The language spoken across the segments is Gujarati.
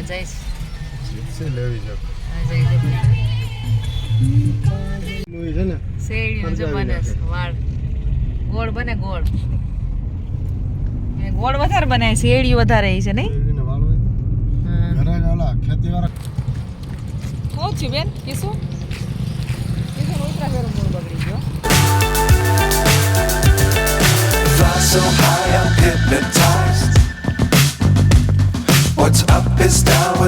આમાં જઈશ જીપ્સી લેવી છે. આ જઈ છે છે ને? શેરડીનું જો બને વાળ. ગોળ બને ગોળ. ગોળ વધારે બનાય શેરડી વધારે છે નહીં? ઘરે ખેતીવાળા શું થયું બેન? કીશું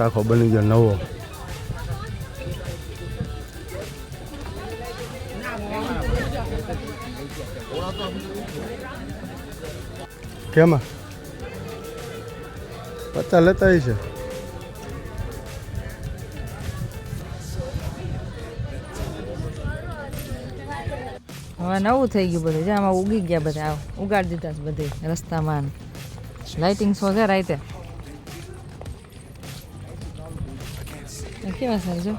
પોટ આખો બની ગયો નવો. કેમાં? પચાસ લેતા છે. હવે નવું થઈ ગયું બધું. જે આમાં ઉગી ગયા બધા. ઉગાડી દીધા બધે રસ્તામાં. લાઇટિંગ શો છે રાતે આ કેવા સર જો?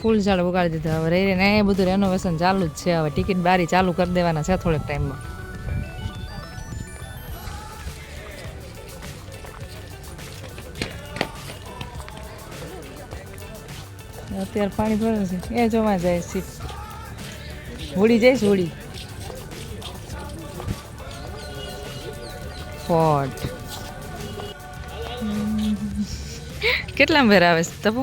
ફૂલ ઝાડ ઉગાડી દીધા હવે. રહી ને એ બધું રેનોવેશન ચાલુ જ છે હવે. ટિકિટ બારી ચાલુ કરી દેવાના છે થોડેક ટાઈમમાં અત્યારે પાણી ભરે છે. એ જોવા જાય સીટ હોડી જઈશ હોડી ફોર્ટ કેટલા ભેર આવે છે તપુ?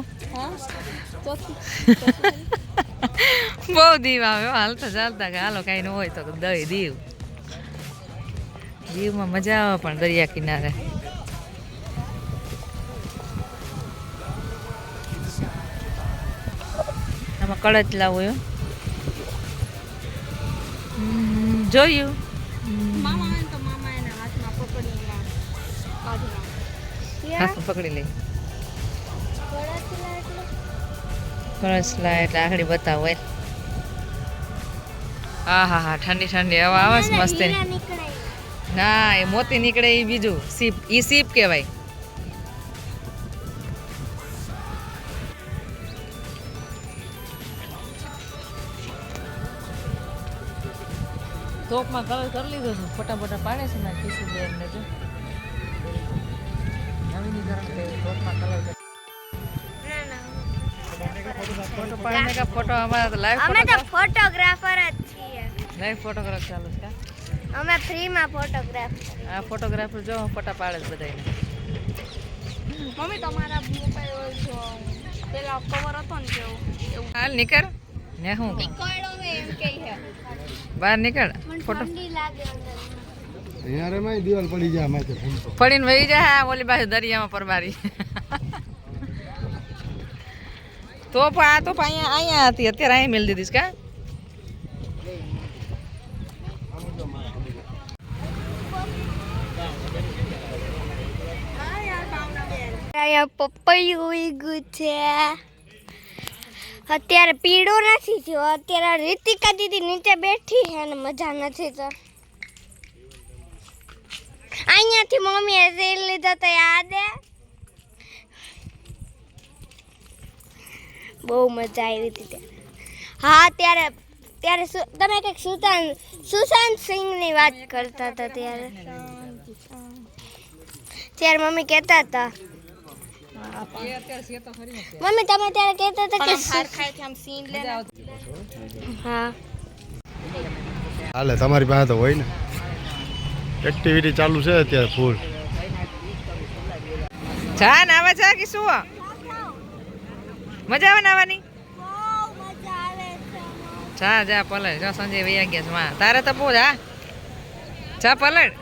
બહુ દીવ આવે હાલતા ચાલતા કે હાલો કાંઈ ન હોય તો દઈ દીવ. દીવમાં મજા આવે પણ દરિયા કિનારે. આમાં કળજ લાવું એમ. જોયું? હાથમાં પકડી લઈ કળશલા એટલે આગળ બતાવો એ હા હા હા ઠંડી ઠંડી હવા આવે છે મસ્ત ના એ મોતી નીકળે એ બીજું. સીપ ઈ સીપ કહેવાય. તોપમાં કલર કરી લીધો છે ફોટા પાડે છે ને કિશુ બેન ને જો. નવીનીકરણ તોપમાં કલર ફોટો પાડને કા ફોટો અમારા તો લાઈવ અમે તો ફોટો ફોટોગ્રાફર જ છીએ. લાઈવ ફોટોગ્રાફ ચાલુ છે? અમે ફ્રીમાં ફોટોગ્રાફ આ ફોટોગ્રાફર જો ફોટા પાડે છે બધાને મમ્મી તમારા મોબાઈલ જો પેલા કવર હતો ને કેવું એવું. હાલ નીકળ. ને હું? કળો એમ કે છે. બહાર નીકળ. ફોટો ઠંડી લાગે અંદર. અહીંયા રે માય દિવાલ પડી જાય માથે પડીને વહી જાય હા ઓલી બાજુ દરિયામાં પરબારી. તો પણ આ તો અહીંયા અહીંયા હતી. અત્યારે અહીંયા મેળ દીધી કા? અહીંયા પપૈયું ઉગ્યું છે. અત્યારે પીળો નથી થયો. અત્યારે રીતિકા દીદી નીચે બેઠી છે અને મજા નથી તો. અહીંયાથી મમ્મીએ રીલ લીધો તો યાદ હે? બહુ મજા આવી હતી ત્યાં. હા ત્યારે ત્યારે તમે કંઈક સુશાંત સુશાંત સિંહની વાત કરતા હતા ત્યારે. ત્યારે મમ્મી કહેતા હતા. મમ્મી તમે ત્યારે કહેતા હતા કે હા. હાલે તમારી પાસે તો હોય ને. એક્ટિવિટી ચાલુ છે અત્યારે ફૂલ જાન આવે છે કે શું? મજા નાવાની જા જા પલડ જો સંજય વૈયા ગયા છે. માં તારે તો બહુ જા જા પલડ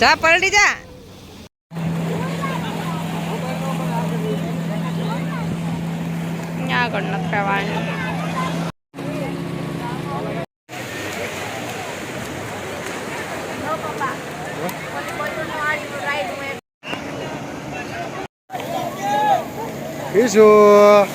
જા, પલડી જા. આગળ નથી કીશું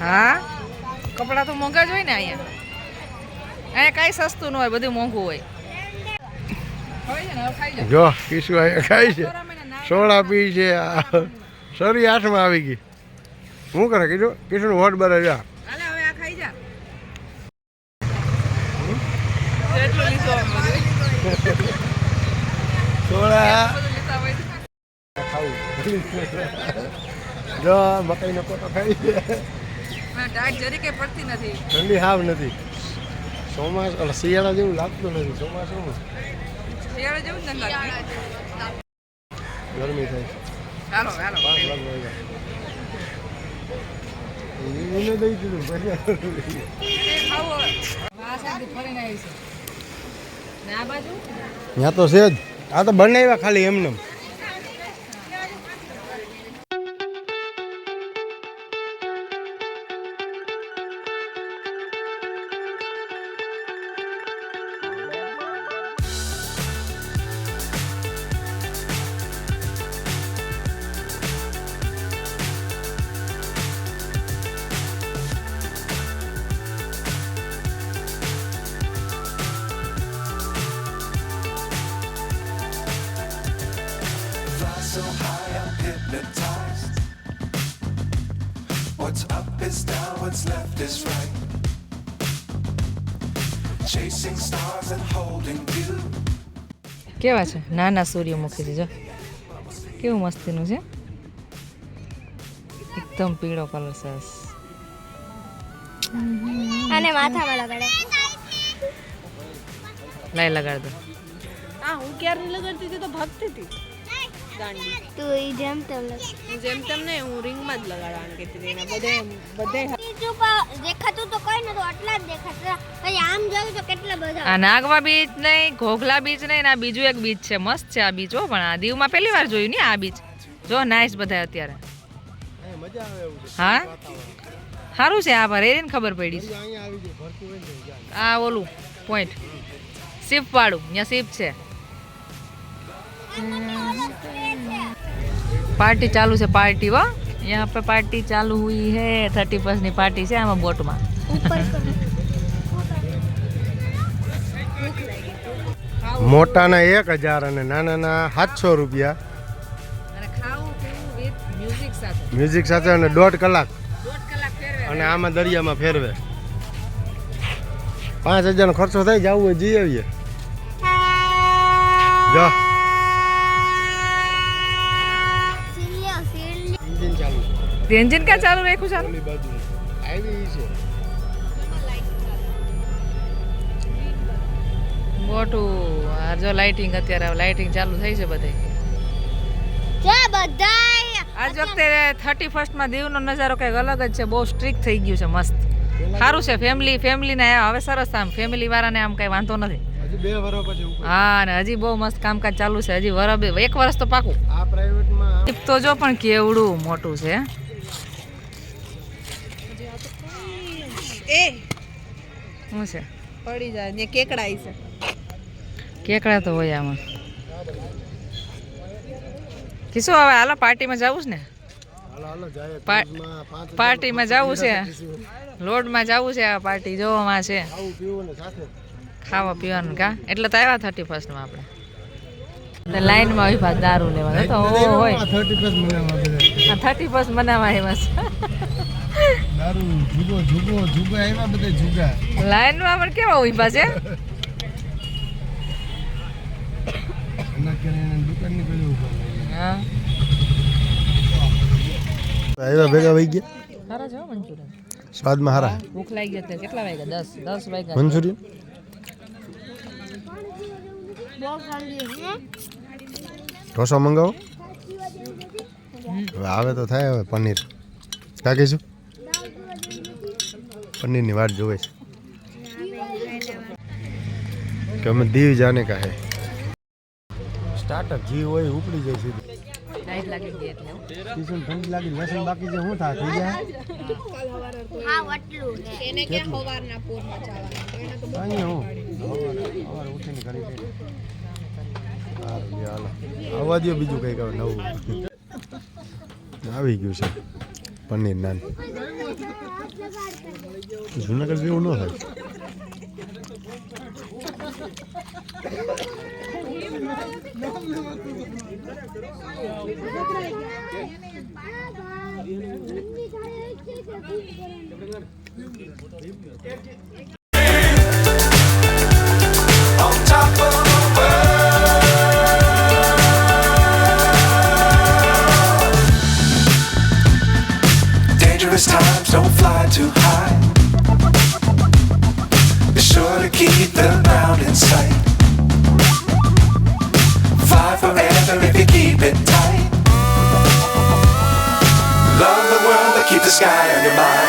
હા? કપડાં તો મોંઘા જ હોય ને અહીંયા. અહીંયા કાંઈ સસ્તું ન હોય બધું મોંઘું હોય. જો કિશુ ખાય છે. સોડા પી છે. આ સરી આઠમાં આવી ગઈ. શું કરે? કીધું કીશું વોટ બરે જા. જા. મકાઈનો કોટો ખાઈ પડતી નથી. ઠંડી હાવ નથી. ચોમાસ શિયાળા જેવું લાગતું નથી. ચોમાસું શિયાળે જેવું જ નથી ગરમી થાય હાલો પાંચ વાગે વાગ્યા. એને દઈ દીધું. ત્યાં તો છે જ. આ તો બનાવ્યા ખાલી એમને. What's is right. Chasing stars and holding you. કેવા છે? નાના સૂર્યમુખી છે જો. કેવું મસ્તીનું છે? એકદમ પીળો કલર સરસ. અને માથામાં લગાડે લઈ લગાડ દો. હા હું ક્યારની લગાડતી હતી તો ભાગતી હતી. દાંડી તું એ જેમ તેમ જેમ તેમ નહીં હું રિંગમાં જ લગાડવાનું કહેતી હતી. એના બધે બધે બીજું પણ દેખાતું તો કોઈ નતું આટલા જ દેખાતા. પછી આમ જોયું તો કેટલા બધા. આ નાગવા બીચ નહીં ઘોઘલા બીચ નહીં આ બીજું એક બીચ છે. મસ્ત છે આ બીચ હો પણ આ દીવમાં પહેલી વાર જોયું ને આ બીચ. જો નાઈસ બધા અત્યારે. મજા આવે એવું છે. હા? સારું છે આ ભરે ખબર પડી. છે. આ ઓલું પોઈન્ટ શિપ વાળું ત્યાં શિપ છે. પાર્ટી ચાલુ છે પાર્ટી હો. यहाँ पे पार्टी चालू हुई है थर्टी फर्स्ट ની પાર્ટી છે આમાં બોટમાં ઉપર મોટાના એક હજાર અને નાનાના સાતસો રૂપિયા અને ખાવું પીવું વિથ મ્યુઝિક સાથે મ્યુઝિક સાથે અને દોઢ કલાક દોઢ કલાક ફેરવે અને આમાં દરિયામાં ફેરવે પાંચ હજારનો ખર્ચો થાય જવું હોય જઈ આવીએ જો ચાલુ ક્યાં ચાલુ રાખ્યું ચાલુ આવી છે. મોટું આ જો લાઇટિંગ અત્યારે લાઇટિંગ ચાલુ થઈ છે બધે આજ વખતે થર્ટી ફર્સ્ટમાં દીવનો નજારો કંઈક અલગ જ છે બહુ સ્ટ્રીક થઈ ગયું છે મસ્ત. સારું છે ફેમિલી ફેમિલીને હવે સરસ આમ ફેમિલી વાળાને આમ કંઈ વાંધો નથી. હજી બે વર્ષ પછી ઉપર. હા ને હજી બહુ મસ્ત કામકાજ ચાલુ છે હજી વર એક વર્ષ તો પાકું. આ પ્રાઇવેટમાં તો જો પણ કેવડું મોટું છે. એ શું છે? પડી જાય ને કેકડાઈ છે. કેકડા તો હોય આમાં. કિસો હવે હાલો પાર્ટીમાં જવું છે ને? હાલો હાલો જાય. પા- ક્રુઝમાં પાંચ હજાર પાર્ટીમાં જવું છે? લોડમાં જવું છે આ પાર્ટી જોવામાં છે. ખાવું પીવું ને સાથે. ખાવા પીવાનું કા? એટલે તો આવ્યા થર્ટી ફર્સ્ટમાં આપણે લાઈનમાં ઊભા દારૂ લેવા. તો હોય. થર્ટી ફર્સ્ટ મનાવવા બધા. આ દારૂ જુગો જુગો જુગો આવ્યા બધા જુગા. છે લાઈનમાં પણ કેવા ઊભા છે? આવ્યા ભેગા વહી ગયા? સારા છે મંચુરિયન? સ્વાદમાં હારા. ભૂખ લાગી ગઈ કેટલા વાગ્યા? દસ દસ વાગ્યા. મંચુરિયન? બહુ ઠંડી હે ઢોસો મંગાવો? હવે આવે તો થાય હવે પનીર. ક્યાં કહીશું? પનીરની વાટ જોવે છે. કે અમે દીવ જાને કા હે? સ્ટાર્ટર જી હોય ઉપડી જાય સીધું. લાઈટ લાગી ગઈ એટલે હો. ઠંડી લાગી વ્યસન બાકી છે શું થાય થઈ જાય. હા વટલું એને ક્યાં સવારના પોરમાં જવાનું એને તો ઉઠીને કરી આવવા દો બીજું કંઈક નવું. આવી ગયું છે. પનીર નાન. જુનાગઢ જેવું ન થાય sky on your mind.